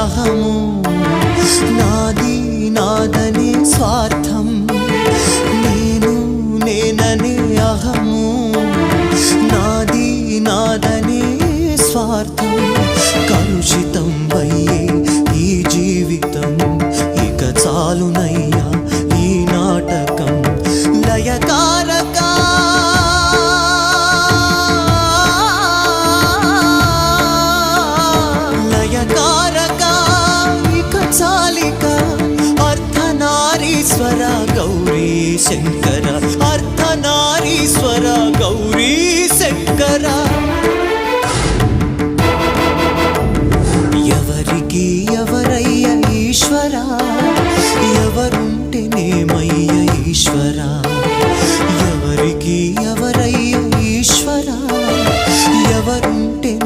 దాహము. నాది నాదని స్వార్థం. నేను నేనని అహము. నాది నాదని స్వార్థం. కలుషితం అయ్యే ఈ జీవితం ఇక చాలునై గౌరీ శంకర అర్ధనారీశ్వర గౌరీ శంకర ఎవరికి ఎవరయ్య ఈశ్వర? ఎవరుంటేనేమయ్య ఈశ్వర? ఎవరికి